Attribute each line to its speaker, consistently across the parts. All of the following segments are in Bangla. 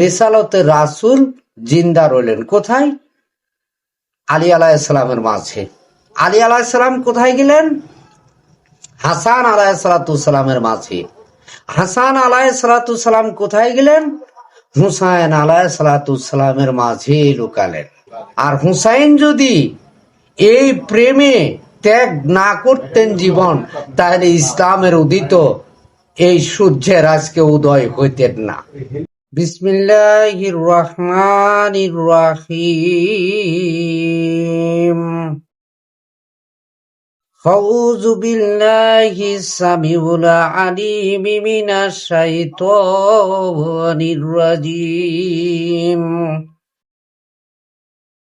Speaker 1: রিসালতে রাসুল জিন্দা রইলেন। কোথায়? আলী আলাহিসাল্লামের মাঝে। আলী আলাহিসাল্লাম কোথায় গেলেন? হাসান আলাহিসাল্লামের মাঝে। হাসান আলাহিসাল্লাম কোথায় গেলেন? হুসাইন আলাহিসাল্লামের মাঝে লুকালেন। আর হুসাইন যদি এই প্রেমে ত্যাগ না করতেন জীবন, তাহলে ইসলামের উদিত এই সূর্যের আজকে উদয় হইতেন না। বিসমিল্লাহির রহমানির রহিম أعوذ بالله السميع العليم من الشيطان الرجيم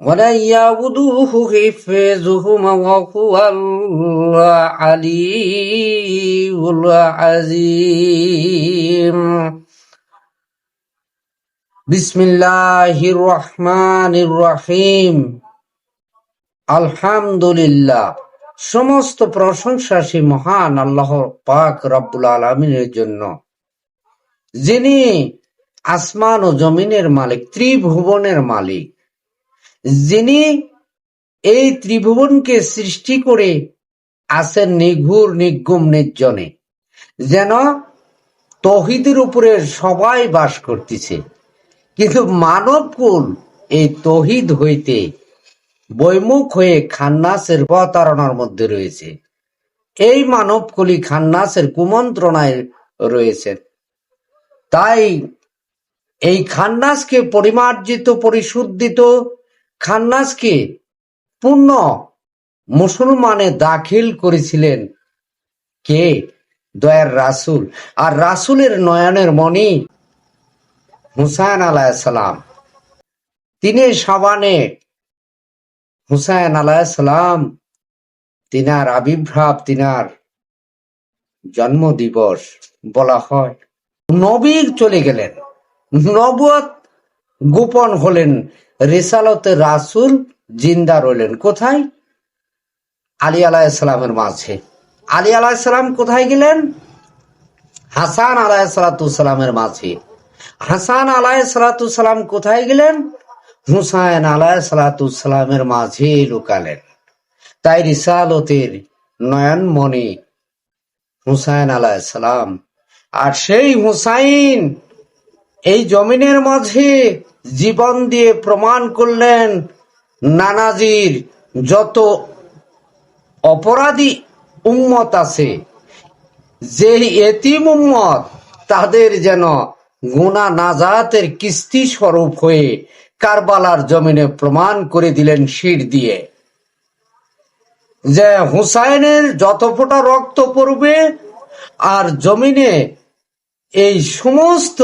Speaker 1: ولن يعبدوه حفظهما وهو العلي العظيم بسم الله الرحمن الرحيم আলহামদুলিল্লাহ সমস্ত প্রশংসা সেই মহান আল্লাহ পাক রব্বুল আলমিনের জন্য যিনি আসমান ও জমিনের মালিক ত্রিভুবনের মালিক যিনি এই ত্রিভুবনকে সৃষ্টি করে আছেন নিঘুর নিগুম নির্জনে, যেন তহিদের উপরে সবাই বাস করতেছে। কিন্তু মানবকুল এই তহিদ হইতে বৈমুখ হয়ে খান্নাসের প্রতারণার মধ্যে রয়েছে। এই মানবকুলি খান্নাসের কুমন্ত্রণায় রয়েছে। তাই এই খান্নাসকে পরিমার্জিত, পরিশুদ্ধিত খান্নাসকে পূর্ণ। মুসলমানে দাখিল করেছিলেন কে? দয়ার রাসুল। আর রাসুলের নয়নের মণি হুসাইন আলাইসালাম তিনি সাবানে হুসাইন আলাইসালাম তিনার আবির্ভাব, তিনার জন্ম দিবস বলা হয়। নবীর চলে গেলেন। নবত গোপন হলেন রেসালতে রাসুল, জিন্দা রইলেন। কোথায়? আলী আলাহিসাল্লামের মাঝে। আলী আলাহিসাল্লাম কোথায় গেলেন? হাসান আলাহিসাল্লামের মাঝে। হাসান আলাহিসাল্লাম কোথায় গেলেন? হুসাইন আলাহিসাল্লামের মাঝে লুকালেন। তাই রিসালতের নয়নমণি হুসাইন আলাহিসাল্লাম আর সেই হুসাইন এই জমিনের মাঝে জীবন দিয়ে প্রমাণ করলেন নানাজির যত অপরাধী উম্মত আছে যে এতিম উম্মত তাদের যেন গুণা নাজাতের কিস্তি স্বরূপ হয়ে কারবালার জমিনে প্রমাণ করে দিলেন শির দিয়ে। যে হুসাইনের যত ফোঁটা রক্ত পড়বে আর জমিনে এই সমস্ত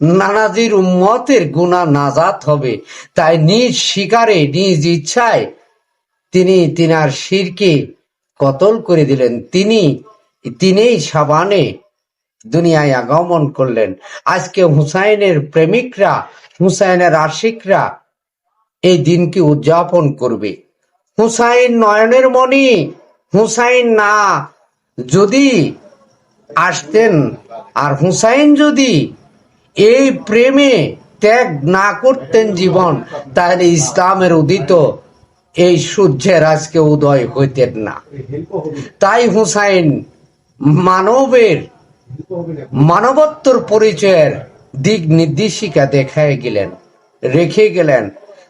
Speaker 1: নানাজির উম্মতের গুণা নাজাত হবে। তাই নিজ শিকারে, নিজ ইচ্ছায় তিনি তিনার শিরকে কতল করে দিলেন। তিনি, তিনিই সাবানে দুনিয়ায় আগমন করলেন। আজকে হুসাইনের প্রেমিকরা, হুসাইনের আশিকরা এই দিনকে উদযাপন করবে। হুসাইন নয়নের মণি, হুসাইন না, যদি আসতেন, আর হুসাইন যদি এই প্রেমে ত্যাগ না করতেন জীবন, তাহলে ইসলামের উদিত এই সূর্যের আজকে উদয় হইতেন না। তাই হুসাইন মানবের মানবত্বর পরিচয়ের দিক নির্দেশিকা দেখায় গেলেন, রেখে গেলেন।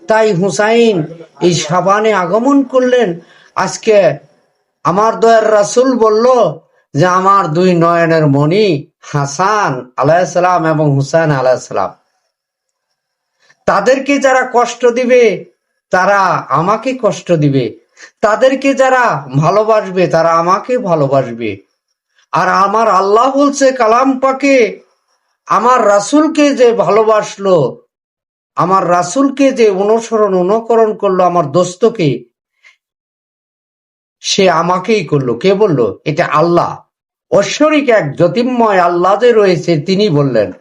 Speaker 1: তাই হুসাইন এই সাবানে আগমন করলেন। আজকে আমার দয়ার রাসূল বলল যে আমার দুই নয়নের মণি হাসান আলাইসালাম এবং হুসাইন আলাইসালাম তাদেরকে যারা কষ্ট দিবে, তারা আমাকে কষ্ট দিবে। তাদেরকে যারা ভালোবাসবে, তারা আমাকে ভালোবাসবে। আর আমার আল্লাহ বলছে, কালাম পাকে, আমার রাসূলকে যে ভালোবাসলো, আমার রাসূলকে যে অনুসরণ, অনুকরণ করল, আমার দোস্তকে, সে আমাকেই করল। কে বলল? এটা আল্লাহ। ঐশ্বরিক এক জ্যোতির্ময় আল্লাহ যে রয়েছে, তিনি বললেন।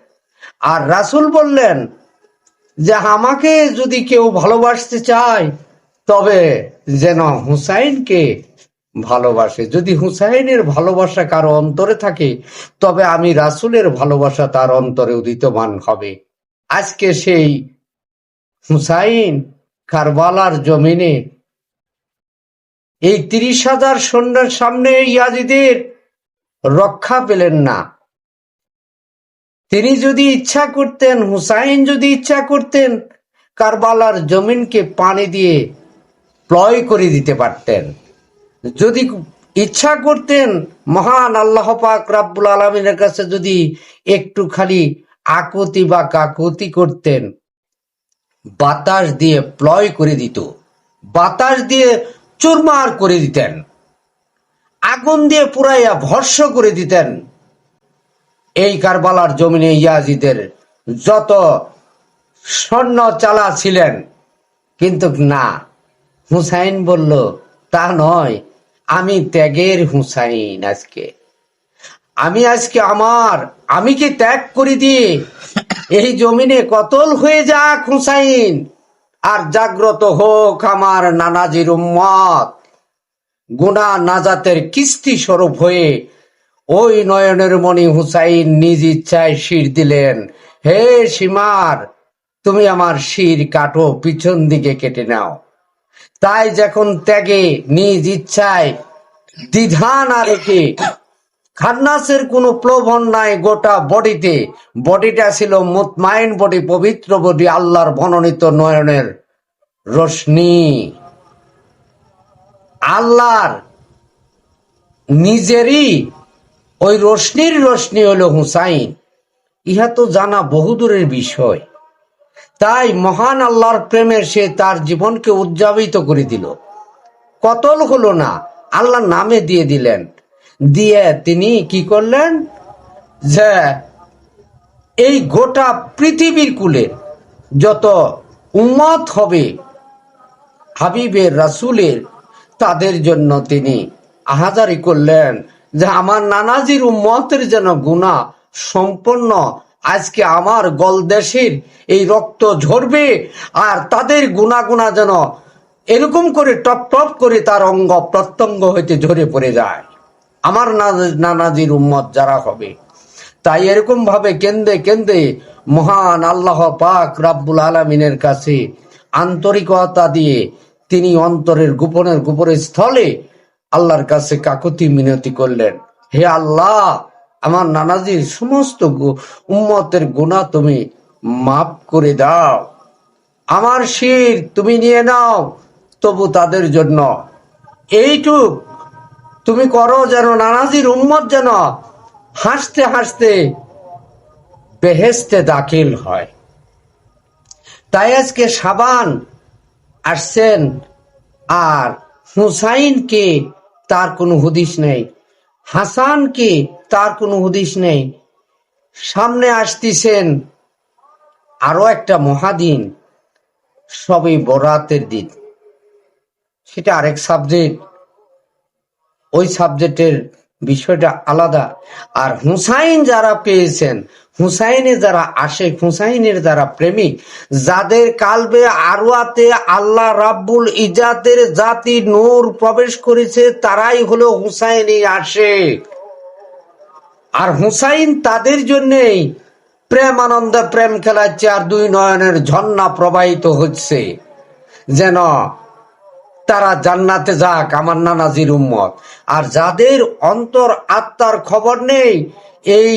Speaker 1: আর রাসূল বললেন যে, আমাকে যদি কেউ ভালোবাসতে চায়, তবে যেন হুসাইনকে ভালোবাসে। যদি হুসাইনের ভালোবাসা কারও অন্তরে থাকে, তবে আমি রাসূলের ভালোবাসা তার অন্তরে উদিতমান হবে। আজকে সেই হুসাইন কারবালার জমিনে এই তিরিশ হাজার সৈন্যের সামনে ইয়াজিদের রক্ষা পেলেন না। তিনি যদি ইচ্ছা করতেন, হুসাইন যদি ইচ্ছা করতেন, কারবালার জমিনকে পানি দিয়ে প্লয় করে দিতে পারতেন। যদি ইচ্ছা করতেন, মহান আল্লাহ পাক রাব্বুল আলমিনের কাছে যদি একটু খালি আকতি বা কাকতি করতেন, বাতাস দিয়ে প্লয় করে দিত। বাতাস দিয়ে চুরমার করে দিতেন। আগুন দিয়ে পুরাইয়া ভস্য করে দিতেন। এই কারবালার জমিনে ইয়াজিদের যত স্বর্ণ চালা ছিলেন, কিন্তু না, হুসাইন বলল, তা নয়, আমি ত্যাগের হুসাইন আজকে। আমি আজকে আমার আমি কি ত্যাগ করে দিয়ে এই জমিনে কতল হয়ে যাক হুসাইন, আর জাগ্রত হোক আমার নানাজির উম্মত। গুনা নাজাতের কিস্তি স্বরূপ হয়ে ওই নয়নের মণি হুসাইন নিজ ইচ্ছায় শির দিলেন, হে সীমার তুমি আমার শির কাটো, পিছন দিকে কেটে নাও। তাই যখন ত্যাগে নিজ ইচ্ছায় দ্বিধা না রেখে খান্নাসের কোনো প্রলোভন নাই গোটা বডিতে, বডিটা ছিল মুতমাইন বডি, পবিত্র বডি, আল্লাহর মনোনীত নয়নের রশ্মি আল্লাহর নিজেরই ওই রশ্মির রশ্মি হলো হুসাইন। ইহা তো জানা বহুদূরের বিষয়। তাই মহান আল্লাহর প্রেমে সে তার জীবনকে উদযাপিত করে দিল। কতল হলো না, আল্লাহ নামে দিয়ে দিলেন। দিয়ে তিনি কি করলেন? যে এই গোটা পৃথিবীর কুলে যত উম্মত হবে হাবিবের রাসূলের তাদের জন্য তিনি আহাজারি করলেন যে আমার নানাজির উম্মতের যেন গুণা সম্পন্ন, আজকে আমার গলদেশের এই রক্ত ঝরবে আর তাদের গুণা গুণা যেন এরকম করে টপ টপ করে তার অঙ্গ প্রত্যঙ্গ হইতে ঝরে পড়ে যায়। আমার নানাজির উম্মত যারা হবে, তাই এরকম ভাবে কেন্দ্রে কেন্দ্রে মহান আল্লাহ পাক রাব্বুল আলমিনের কাছে আন্তরিকতা দিয়ে তিনি অন্তরের গোপনের গোপনের স্থলে আল্লাহর কাছে কাকতি মিনতি করলেন। হে আল্লাহ, আমার নানাজির সমস্ত উম্মতের গুণা তুমি মাফ করে দাও। আমার শির তুমি নিয়ে নাও, তবু তাদের জন্য। এইটুক তুমি করো যেন নানাজির উম্মত যেন হাসতে হাসতে বেহেস্তে দাখিল হয়। তাই আজকে সাবান আসছেন আর হুসাইনকে তার কোনো হুদিস নেই। হাসানকে তার কোনো হুদিস নেই। সামনে আসতেছেন আরও একটা মহাদিন, সবে বরাতের দিন। সেটা আরেক সাবজেক্ট ওই সাবজেক্টের বিষয়টা আলাদা। আর হুসাইন যারা পেয়েছেন, হুসাইনে যারা আসে হুসাইনের যারা প্রেমিক, যাদের কালবে আরোয়াতে আল্লাহ রাব্বুল ইজাতের জাতি নূর প্রবেশ করেছে, তারাই হলো হুসাইনে আসে আর হুসাইন তাদের জন্যেই প্রেম আনন্দে, প্রেম খেলাচ্ছে, আর দুই নয়নের ঝর্ণা প্রবাহিত হচ্ছে। যেন তারা জান্নাতে যাক, আমার নানাজির উম্মত। আর যাদের অন্তর আত্মার খবর নেই, এই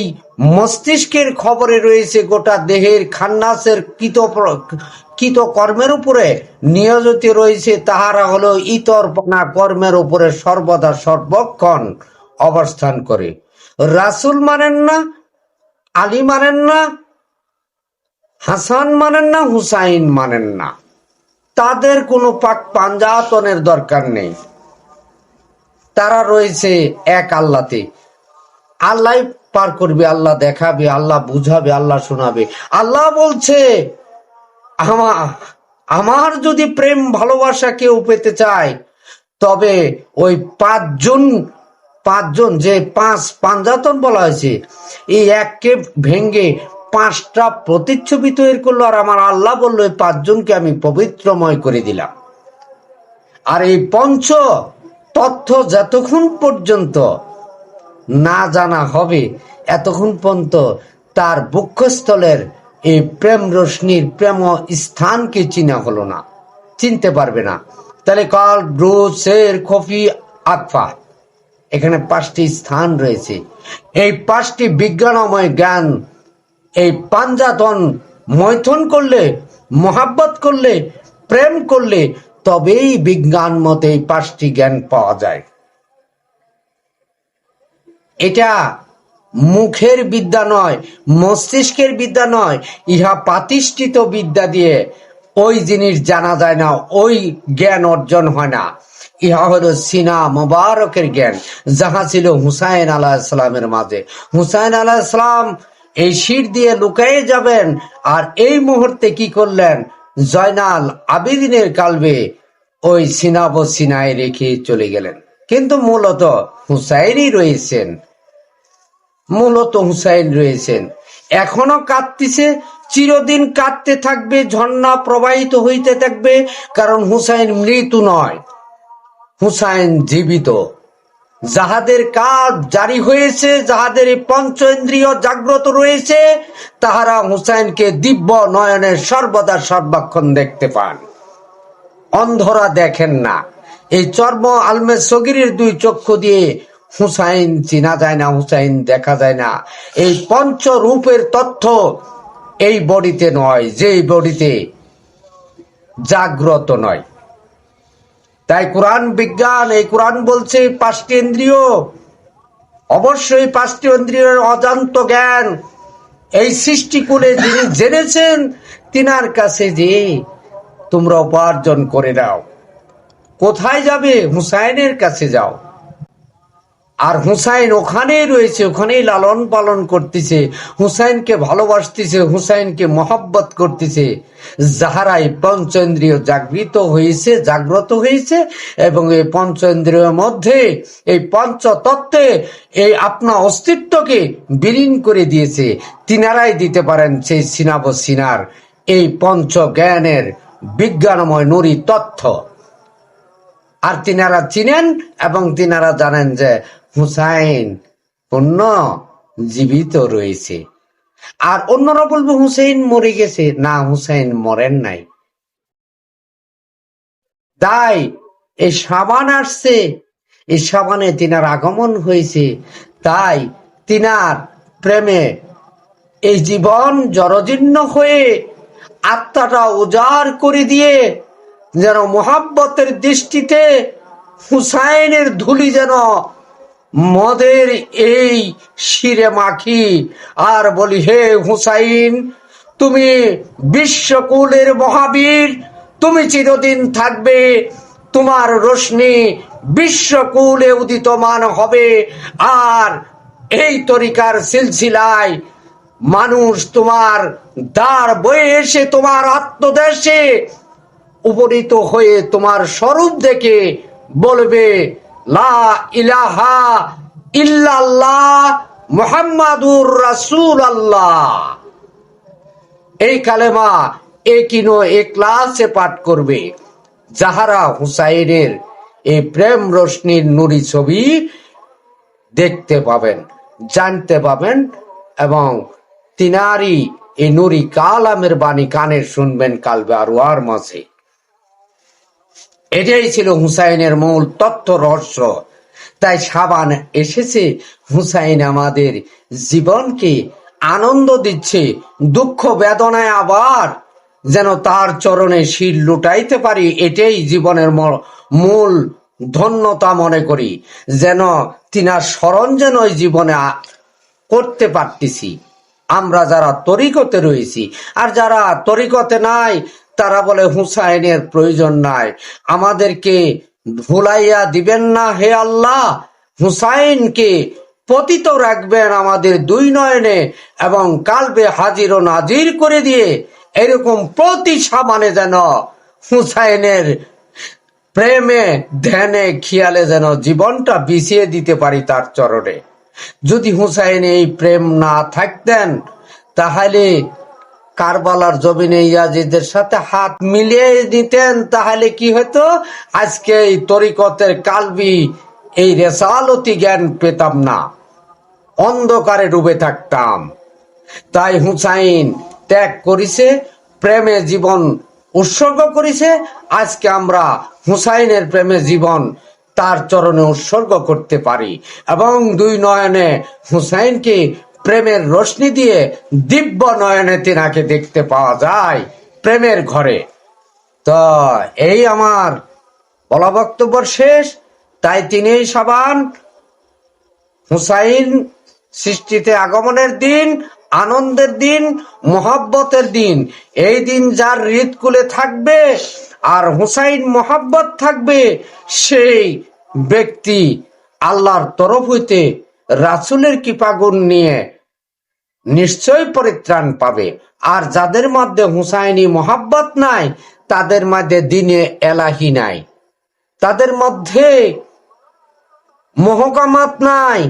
Speaker 1: মস্তিষ্কের খবরে রয়েছে গোটা দেহের খান্নাসের কৃত কৃত কর্মের উপরে। নিয়োজিত রয়েছে তাহারা হলো ইতরপনা কর্মের উপরে সর্বদা সর্বক্ষণ অবস্থান করে। রাসুল মানেন না, আলী মানেন না, হাসান মানেন না, হুসাইন মানেন না। তাদের কোনো পাক পাঞ্জাতনের দরকার নেই। তারা রয়েছে এক আল্লাতে। আল্লাহ পার করবে, আল্লাহ দেখাবে, আল্লাহ বুঝাবে, আল্লাহ শোনাবে। আল্লাহ বলছে আমার আমার যদি প্রেম ভালোবাসা কেউ পেতে চায়, তবে ওই পাঁচজন পাঁচজন যে পাঁচ পাঞ্জাতন বলা হয়েছে, এই এককে ভেঙ্গে পাঁচটা প্রতিচ্ছবি তৈরি করল আর আমার আল্লাহ বলল, এই পাঁচজনকে আমি পবিত্রময় করে দিলাম। আর এই পঞ্চ তথ্য যতক্ষণ পর্যন্ত না জানা হবে, এতক্ষণ পর্যন্ত তার বক্ষস্থলের এই প্রেম রশ্মির প্রেম স্থানকে চিনা হলো না, চিনতে পারবে না। তাহলে কল ব্রুসের কফি আকফা এখানে পাঁচটি স্থান রয়েছে। এই পাঁচটি বিজ্ঞানময় জ্ঞান এই পাঞ্জাতন মৈথুন করলে, মোহাব্বত করলে, প্রেম করলে, তবেই বিজ্ঞান মতে এই পাঁচটি জ্ঞান পাওয়া যায়। এটা মুখের বিদ্যা নয়, মস্তিষ্কের বিদ্যা নয়, ইহা পাতিষ্ঠিত বিদ্যা দিয়ে ওই জিনিস জানা যায় না, ওই জ্ঞান অর্জন হয় না। ইহা হলো সিনা মোবারকের জ্ঞান, যাহা ছিল হুসাইন আলাহ ইসলামের মাঝে। হুসাইন আলাহ ইসলাম এই শির দিয়ে লুকায়ে যাবেন। আর এই মুহূর্তে কি করলেন? জয়নাল আবিদিনের কালবে ওই সিনাব সিনায় রেখে চলে গেলেন। কিন্তু মূলত হুসাইনই রয়েছেন। মূলত হুসাইন রয়েছেন। এখনও কাঁদতেছে, চিরদিন কাঁদতে থাকবে, ঝর্ণা প্রবাহিত হইতে থাকবে, কারণ হুসাইন মৃত্যু নয়। হুসাইন জীবিত। যাহাদের কাজ জারি হয়েছে, যাহাদের এই পঞ্চ ইন্দ্রিয় জাগ্রত রয়েছে, তাহারা হুসাইনকে দিব্য নয়নের সর্বদা সর্বাক্ষণ দেখতে পান। অন্ধরা দেখেন না। এই চর্ম আলমে সগিরের দুই চক্ষু দিয়ে হুসাইন চিনা যায় না, হুসাইন দেখা যায় না। এই পঞ্চ রূপের তথ্য এই বডিতে নয়, যেই বডিতে জাগ্রত নয়। তাই কোরআন বিজ্ঞান, এই কোরআন বলছে পাঁচটি ইন্দ্রিয়। অবশ্যই পাঁচটি ইন্দ্রিয়ের অজান্ত জ্ঞান। এই সৃষ্টিকুলে যিনি জেনেছেন, তিনার কাছে যে তোমরা উপার্জন করে নাও। কোথায় যাবে? হুসাইনের কাছে যাও। আর হুসাইন ওখানেই রয়েছে, ওখানেই লালন পালন করতেছে, হুসাইনকে ভালোবাসতেছে, হুসাইনকে মহব্বত করতেছে। যাহারাই পঞ্চেন্দ্রীয় জাগৃত হয়েছে, জাগ্রত হয়েছে, এবং এই পঞ্চেন্দ্রিয়ের মধ্যে এই পঞ্চ তত্ত্বে এই আপনার অস্তিত্বকে বিলীন করে দিয়েছে। তিনারাই দিতে পারেন সেই সিনাব সিনার, এই পঞ্চ জ্ঞানের বিজ্ঞানময় নুরি তথ্য আর তিনারা চিনেন এবং তিনারা জানেন যে হুসাইন পূর্ণ জীবিত রয়েছে। আর অন্যরা বলবে হুসাইন মরে গেছে। না, হুসাইন মরেন নাই। তাই এই সাবান আসছে। এই সাবানে তিনার আগমন হয়েছে। তাই তিনার প্রেমে এই জীবন জরজীর্ণ হয়ে আত্মাটা উজাড় করে দিয়ে যেন মোহাব্বতের দৃষ্টিতে হুসাইনের ধুলি যেন মদের এই শিরে মাখি। আর বলি, হে হুসাইন, তুমি বিশ্বকুলের মহাবীর, তুমি চিরদিন থাকবে, তোমার রশ্মি বিশ্বকুলে উদিতমান হবে। আর এই তরিকার সিলসিলায় মানুষ তোমার দ্বার বয়ে এসে, তোমার আত্মদেশে উপনীত হয়ে তোমার স্বরূপ দেখে বলবে লা ইলাহা ইল্লাল্লাহ মুহাম্মাদুর রাসূল আল্লাহ এই কালেমা একিনো এ ক্লাসে পাঠ করবে যাহারা হুসাইনের এই প্রেম রশ্মির নুরি ছবি দেখতে পাবেন, জানতে পাবেন এবং তিনারি এ নুরি কালামের বাণী কানের শুনবেন কালবে আরোয়ার মাঝে। এটাই ছিল হুসাইনের মূল তত্ত্ব রহস্য। তাই সাবান এসেছে, হুসাইন আমাদের জীবনকে আনন্দ দিচ্ছে, দুঃখ বেদনায় আবার যেন তার চরণে শির লুটাইতে পারি, এটাই জীবনের মূল ধন্যতা মনে করি, যেন তিনার স্মরণ যেন জীবনে করতে পারতেছি। আমরা যারা তরিকতে রয়েছি, আর যারা তরিকতে নাই, তারা বলে হুসাইনের প্রয়োজন নাই। আমাদেরকে ভুলাইয়া দিবেন না হে আল্লাহ। হুসাইনকে পতিত রাখবেন আমাদের দুই নয়নে এবং কালবে হাজির ও নাজির করে দিয়ে এরকম প্রতি সামানে যেন হুসাইনের প্রেমে, ধ্যানে, খেয়ালে যেন জীবনটা বিছিয়ে দিতে পারি তার চরণে। যদি হুসাইন এই প্রেম না থাকতেন, তাহলে কারবালার জমিনে ইয়াজিদের সাথে হাত মিলিয়ে দিতেন তাহলে কি হতো? আজকে এই তরিকতের কালবি, এই রেসালতি জ্ঞান পেতাম না। অন্ধকারে ডুবে থাকতাম। তাই হুসাইন ত্যাগ করিছে, প্রেমে জীবন উৎসর্গ করেছে। আজকে আমরা হুসাইনের প্রেমে জীবন তার চরণে উৎসর্গ করতে পারি। এবং দুই নয়নে হুসাইনকে প্রেমের রশ্মি দিয়ে দিব্য নয়নে তিনাকে দেখতে পাওয়া যায় প্রেমের ঘরে। তো এই আমার বলা বক্তব্য শেষ। তাই তিনি সাবান। হুসাইন সৃষ্টিতে আগমনের দিন, আনন্দের দিন, মোহাব্বতের দিন। এই দিন যার হৃদকুলে থাকবে আর হুসাইন মোহাব্বত থাকবে, সেই ব্যক্তি আল্লাহর তরফ হইতে রাসুলের কৃপাগুণ নিয়ে নিশ্চয় পরিত্রাণ পাবে। আর যাদের মধ্যে হুসাইনি মোহাব্বত নাই, তাদের মধ্যে দিনে এলাহি নাই। তাদের মধ্যে মহকামাত নাই,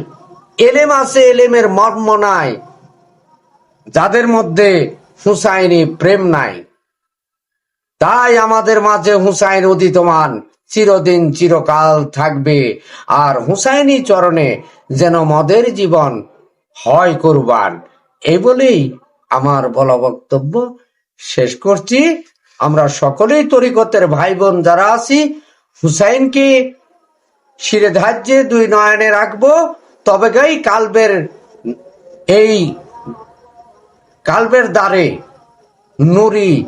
Speaker 1: এলেম আছে এলেমের মর্ম নাই। যাদের মধ্যে হুসাইনি প্রেম নাই, তাই আমাদের মাঝে হুসাইন উদিতমান চিরদিন চিরকাল থাকবে। আর হুসাইনি চরণে যেন মদের জীবন হয় করবান। এই বলেই আমার বলা বক্তব্য শেষ করছি। আমরা সকলেই তরিকতের ভাই বোন যারা আছি, হুসাইনকে শিরে ধার্যে দুই নয়নে রাখব। তবে গাই কালবের এই কালবের দ্বারে নুরি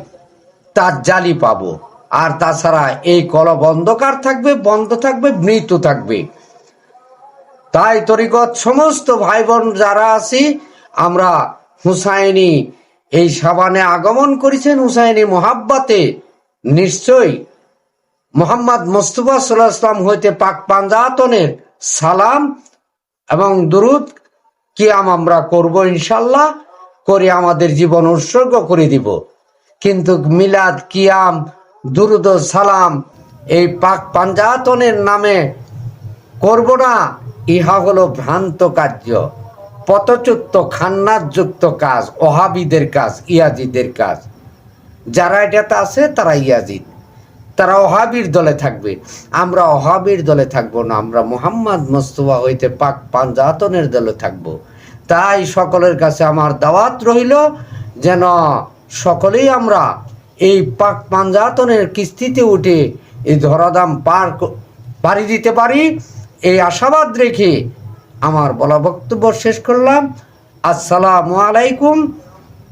Speaker 1: তার জালি পাবো। আর তাছাড়া এই কলব অন্ধকার থাকবে, বন্ধ থাকবে, মৃত্যু থাকবে। তাই তরিকত সমস্ত ভাই বোন যারা আছি, আমরা হুসাইনি এই সাবানে আগমন করেছেন, হুসাইনি মোহাব্বাতে নিশ্চয় মোহাম্মদ মুস্তফা সাল্লাহ ইসলাম হইতে পাক পাঞ্জাতনের সালাম এবং দুরুদ কিয়াম আমরা করব ইনশাল্লাহ করে আমাদের জীবন উৎসর্গ করে দিব। কিন্তু মিলাদ কিয়াম দুরুদ সালাম এই পাক পাঞ্জাতনের নামে করব না। ইহা হলো ভ্রান্ত কার্য। পথচ্যুত খান্নাযুক্ত কাজ, ওহাবিদের কাজ, ইয়াজিদের কাজ। যারা এটাতে আছে, তারা ইয়াজিদ। তারা ওহাবির দলে থাকবে। আমরা ওহাবির দলে থাকব না। আমরা মোহাম্মদ মোস্তফা হইতে পাক পাঞ্জাতনের দলে থাকব। তাই সকলের কাছে আমার দাওয়াত রইল, যেন সকলেই আমরা এই পাক পাঞ্জাতনের কিস্তিতে উঠে এই ধরাদাম পার পাড়ি দিতে পারি। এই আশাবাদ রেখে আমার বলা বক্তব্য শেষ করলাম। আসসালামু আলাইকুম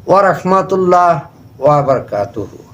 Speaker 1: ওয়া রাহমাতুল্লাহ ওয়া বারাকাতুহু।